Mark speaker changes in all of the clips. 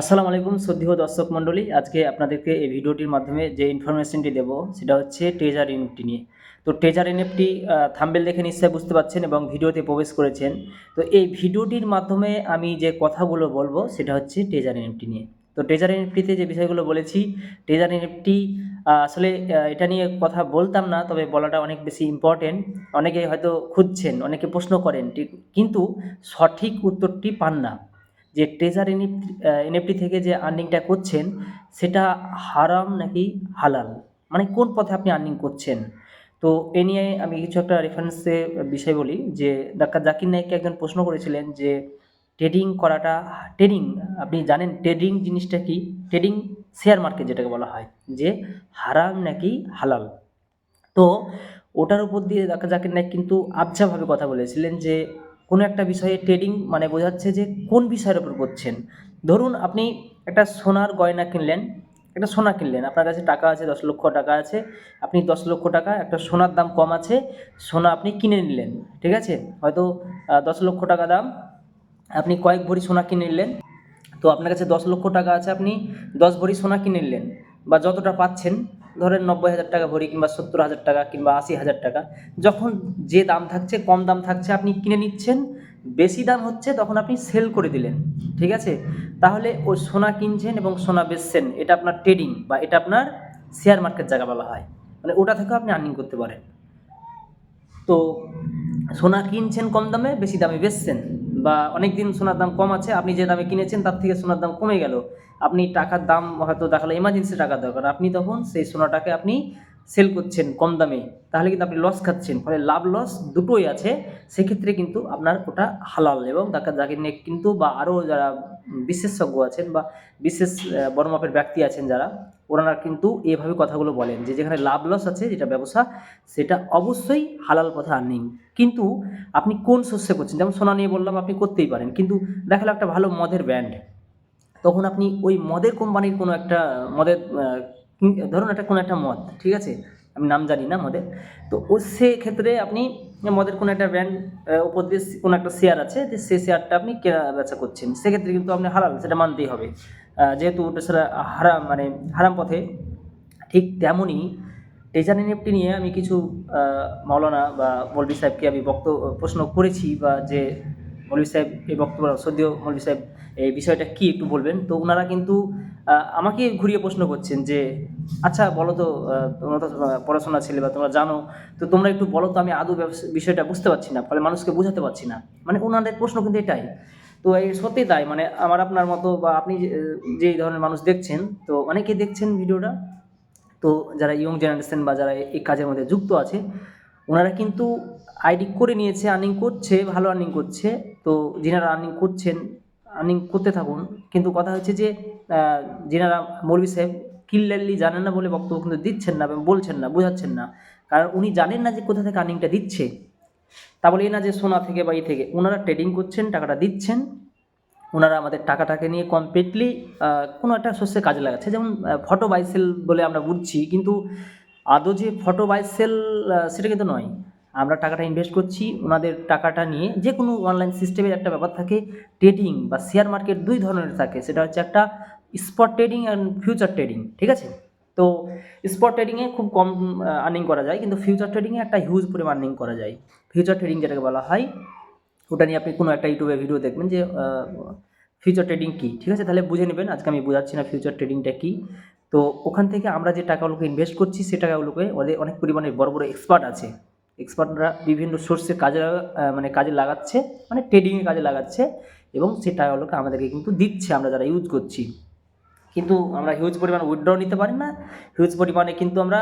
Speaker 1: আসসালামু আলাইকুম শ্রদ্ধেয় দর্শক মণ্ডলী, আজকে আপনাদেরকে এই ভিডিওটির মাধ্যমে যে ইনফরমেশনটি দেব, সেটা হচ্ছে ট্রেজার এনএফটি নিয়ে। তো ট্রেজার এনএফটি থাম্বেল দেখে নিশ্চয়ই বুঝতে পারছেন এবং ভিডিওতে প্রবেশ করেছেন। তো এই ভিডিওটির মাধ্যমে আমি যে কথাগুলো বলব, সেটা হচ্ছে ট্রেজার এনএফটি নিয়ে। তো ট্রেজার এনএফটিতে যে বিষয়গুলো বলেছি ট্রেজার এনএফটি আসলে এটা নিয়ে কথা বলতাম না, তবে বলাটা অনেক বেশি ইম্পর্টেন্ট অনেকে হয়তো খুঁজছেন, অনেকে প্রশ্ন করেন কিন্তু সঠিক উত্তরটি পান না। যে ট্রেজার এনএফটি এনএফটি থেকে যে আর্নিংটা করছেন, সেটা হারাম নাকি হালাল? মানে কোন পথে আপনি আর্নিং করছেন? তো এ নিয়ে আমি কিছু একটা রেফারেন্সে বিষয় বলি, যে ডাক্তার জাকির নাইককে একজন প্রশ্ন করেছিলেন যে ট্রেডিং করাটা ট্রেডিং আপনি জানেন ট্রেডিং জিনিসটা কি? ট্রেডিং শেয়ার মার্কেট যেটাকে বলা হয়, যে হারাম নাকি হালাল? তো ওটার উপর দিয়ে ডাক্তার জাকির নায়ক কিন্তু আবঝাভাবে কথা বলেছিলেন যে কোনো একটা বিষয়ে ট্রেডিং মানে বোঝাচ্ছে যে কোন বিষয়ের উপর করছেন। ধরুন আপনি একটা সোনার গয়না কিনলেন, একটা সোনা কিনলেন, আপনার কাছে টাকা আছে, দশ লক্ষ টাকা আছে, আপনি দশ লক্ষ টাকা একটা সোনার দাম কম আছে, সোনা আপনি কিনে নিলেন, ঠিক আছে? হয়তো দশ লক্ষ টাকা দাম, আপনি কয়েক ভরি সোনা কিনে নিলেন, তো আপনার কাছে দশ লক্ষ টাকা আছে, আপনি দশ ভরি সোনা কিনে নিলেন, বা যতটা পাচ্ছেন ধরেন নব্বই হাজার টাকা ভরি কিংবা সত্তর হাজার টাকা কিংবা আশি হাজার টাকা, যখন যে দাম থাকছে, কম দাম থাকছে আপনি কিনে নিচ্ছেন, বেশি দাম হচ্ছে তখন আপনি সেল করে দিলেন, ঠিক আছে? তাহলে ওই সোনা কিনছেন এবং সোনা বেচছেন, এটা আপনার ট্রেডিং বা এটা আপনার শেয়ার মার্কেট জায়গা বলা হয়। মানে ওটা থেকেও আপনি আর্নিং করতে পারেন। তো সোনা কিনছেন কম দামে, বেশি দামে বেচছেন বা অনেক দিন সোনার দাম কম আছে, আপনি যে দামে কিনেছেন তার থেকে সোনার দাম কমে গেল। আপনি টাকার দাম হয়তো দেখাল এমার্জেন্সি টাকা দরকার। আপনি তখন সেই সোনাটাকে আপনি সেল করছেন কম দামে তাহলে কিন্তু আপনি লস খাচ্ছেন। ফলে লাভ লস দুটোই আছে। সেক্ষেত্রে কিন্তু আপনার ওটা হালাল এবং ডাক্তার যাকে নেক কিন্তু বা আরও যারা বিশেষজ্ঞ আছেন বা বিশেষ আহ, বড় মাপের ব্যক্তি আছেন যারা ওনারা কিন্তু এভাবে কথাগুলো বলেন যে যেখানে লাভ লস আছে যেটা ব্যবসা সেটা অবশ্যই হালাল পথে আর্নিং কিন্তু আপনি কোন শস্যে করছেন? যেমন সোনা নিয়ে বললাম আপনি করতেই পারেন। কিন্তু দেখাল একটা ভালো মদের ব্র্যান্ড তখন আপনি ওই মদের কোম্পানির কোনো একটা মদের ধরুন একটা কোনো একটা মদ ঠিক আছে? আমি নাম জানি না মদের। তো ও সেক্ষেত্রে আপনি মদের কোনো একটা ব্র্যান্ড উপর দিয়ে কোনো একটা শেয়ার আছে যে সেই শেয়ারটা আপনি কেনা বেচা করছেন। সেক্ষেত্রে কিন্তু আপনি হালাল সেটা মানতেই হবে। যেহেতু ওটা সেটা হারাম মানে হারাম পথে ঠিক তেমনই টেজার এনএফটি নিয়ে আমি কিছু আহ, মাওলানা বা মৌলভী সাহেবকে আমি বক্তব্য প্রশ্ন করেছি বা যে মৌলভী সাহেব এই বক্তব্য সদ্য মৌলভী সাহেব এই বিষয়টা কী একটু বলবেন? তো ওনারা কিন্তু আমাকে ঘুরিয়ে প্রশ্ন করছেন যে আচ্ছা বলো তো তোমরা তো পড়াশোনা ছেলে বা তোমরা জানো, তো তোমরা একটু বলো তো আমি আদৌ বিষয়টা বুঝতে পারছি না, ফলে মানুষকে বোঝাতে পারছি না। মানে ওনাদের প্রশ্ন কিন্তু এটাই। তো এই সত্যি তাই মানে আমার আপনার মতো বা আপনি যে ধরনের মানুষ দেখছেন, তো অনেকে দেখছেন ভিডিওটা, তো যারা ইয়ং জেনারেশন বা যারা এই কাজের মধ্যে যুক্ত আছে ওনারা কিন্তু আইডি করে নিয়েছে, আর্নিং করছে, ভালো আর্নিং করছে। তো যিনারা আর্নিং করছেন, আর্নিং করতে থাকুন কিন্তু কথা হচ্ছে যে যিনারা মৌলভী সাহেব ক্লিয়ারলি জানেন না বলে বক্তব্য কিন্তু দিচ্ছেন না বলছেন না, বোঝাচ্ছেন না। কারণ উনি জানেন না যে কোথা থেকে আর্নিংটা দিচ্ছে। তা বলে না যে সোনা থেকে বা ই থেকে। ওনারা ট্রেডিং করছেন, টাকাটা দিচ্ছেন। ওনারা আমাদের টাকাটাকে নিয়ে কমপ্লিটলি কোনো একটা শস্যে কাজে লাগাচ্ছে। যেমন ফটো বাইসেল বলে আমরা বুঝছি, কিন্তু আদৌ যে ফটো বাইসেল সেটা কিন্তু নয়। আমরা টাকাটা ইনভেস্ট করছি, ওনাদের টাকাটা নিয়ে যে কোনো অনলাইন সিস্টেমের একটা ব্যাপার থাকে ট্রেডিং বা শেয়ার মার্কেট দুই ধরনের থাকে। সেটা হচ্ছে একটা spot trading and future trading ঠিক আছে? তো স্পট ট্রেডিংয়ে খুব কম আর্নিং করা যায়, কিন্তু ফিউচার ট্রেডিংয়ে একটা হিউজ পরিমাণ আর্নিং করা যায়। ফিউচার ট্রেডিং যেটাকে বলা হয়, ওটা নিয়ে আপনি কোনো একটা ইউটিউবে ভিডিও দেখবেন যে ফিউচার ট্রেডিং কী, ঠিক আছে? তাহলে বুঝে নেবেন, আজকে আমি বোঝাচ্ছি না ফিউচার ট্রেডিংটা কী। তো ওখান থেকে আমরা যে টাকাগুলোকে ইনভেস্ট করছি, সে টাকাগুলোকে ওদের অনেক পরিমাণে বড় বড় এক্সপার্ট আছে। এক্সপার্টরা বিভিন্ন সোর্সে কাজে মানে কাজে লাগাচ্ছে মানে ট্রেডিংয়ে কাজে লাগাচ্ছে এবং সেই টাকাগুলোকে আমাদেরকে কিন্তু দিচ্ছে আমরা যারা ইউজ করছি। কিন্তু আমরা হিউজ পরিমাণে উইথড্র নিতে পারি না হিউজ পরিমাণে কিন্তু আমরা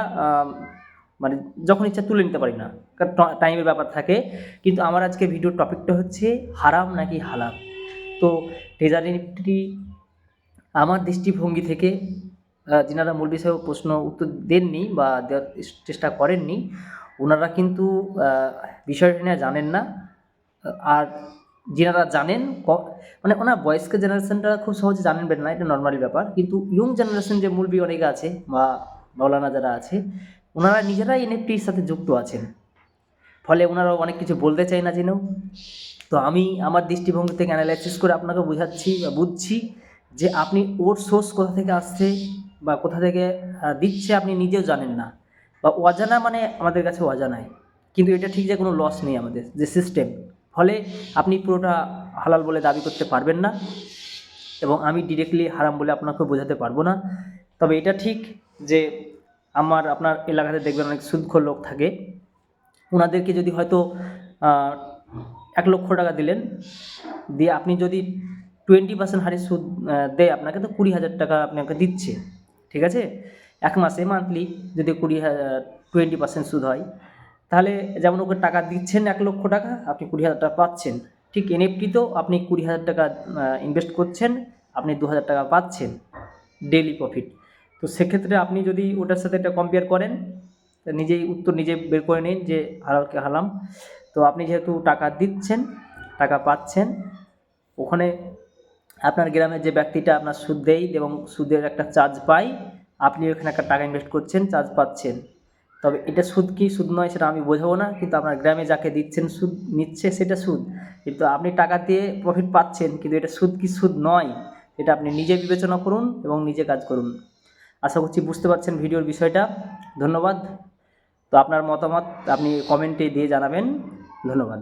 Speaker 1: মানে যখন ইচ্ছা তুলে নিতে পারি না। কারণ টাইমের ব্যাপার থাকে। কিন্তু আমার আজকে ভিডিওর টপিকটা হচ্ছে হারাম নাকি হালাল? তো ট্রেজারি নিফটি আমার দৃষ্টিভঙ্গি থেকে যিনারা মূল বিষয়ে প্রশ্ন উত্তর দেননি বা দেওয়ার চেষ্টা করেননি ওনারা কিন্তু বিষয়টা নিয়ে জানেন না। আর যিনারা জানেন মানে ওনার বয়স্ক জেনারেশনটা খুব সহজে জানেন না, এটা নর্মালি ব্যাপার। কিন্তু ইয়ং জেনারেশন যে মুরবি অনেকে আছে, বা মৌলানা যারা আছে ওনারা নিজেরাই এনএফটির সাথে যুক্ত আছেন। ফলে ওনারা অনেক কিছু বলতে চায় না জেনেও তো আমি আমার দৃষ্টিভঙ্গি থেকে অ্যানালাইসিস করে আপনাকে বোঝাচ্ছি, বা বুঝছি যে আপনি ওর সোর্স কোথা থেকে আসছে, বা কোথা থেকে দিচ্ছে আপনি নিজেও জানেন না। বা অজানা মানে আমাদের কাছে অজানায় কিন্তু এটা ঠিক যে কোনো লস নেই আমাদের, যে সিস্টেম ফলে আপনি পুরোটা হালাল বলে দাবি করতে পারবেন না এবং আমি ডিরেক্টলি হারাম বলে আপনাকে বোঝাতে পারব না। তবে এটা ঠিক যে আমার, আপনার এলাকাতে দেখবেন অনেক সুদখোর লোক থাকে। ওনাদেরকে যদি হয়তো এক লক্ষ টাকা দিলেন, দিয়ে আপনি যদি টোয়েন্টি পার্সেন্ট হারে সুদ দেয় আপনাকে, তো কুড়ি হাজার টাকা আপনাকে দিচ্ছে। ঠিক আছে? এক মাসে মান্থলি যদি কুড়ি হাজার টোয়েন্টি পার্সেন্ট সুদ হয়, তাহলে যেমন ওকে টাকা দিচ্ছেন এক লক্ষ টাকা, আপনি কুড়ি হাজার টাকা পাচ্ছেন। ঠিক এনএফটিতেও আপনি কুড়ি হাজার টাকা ইনভেস্ট করছেন, আপনি দু হাজার টাকা পাচ্ছেন ডেলি প্রফিট তো সেক্ষেত্রে আপনি যদি ওটার সাথে এটা কম্পেয়ার করেন নিজেই উত্তর নিজে বের করে নিন যে হালালকে হালাম। তো আপনি যেহেতু টাকা দিচ্ছেন, টাকা পাচ্ছেন, ওখানে আপনার গ্রামের যে ব্যক্তিটা আপনার সুদ দেয় এবং সুদের একটা চার্জ পায় আপনি ওখানে একটা টাকা ইনভেস্ট করছেন চার্জ পাচ্ছেন। তবে এটা সুদ কি? সুদ নয়, সেটা আমি বোঝাবো না, কিন্তু আপনার গ্রামে যাকে দিচ্ছেন সুদ, নিচ্ছে সেটা সুদ। কিন্তু আপনি টাকা দিয়ে প্রফিট পাচ্ছেন, কিন্তু এটা সুদ কি সুদ নয়, এটা আপনি নিজে বিবেচনা করুন এবং নিজে কাজ করুন। আশা করছি বুঝতে পারছেন ভিডিওর বিষয়টা। ধন্যবাদ। তো আপনার মতামত আপনি কমেন্টে দিয়ে জানাবেন। ধন্যবাদ।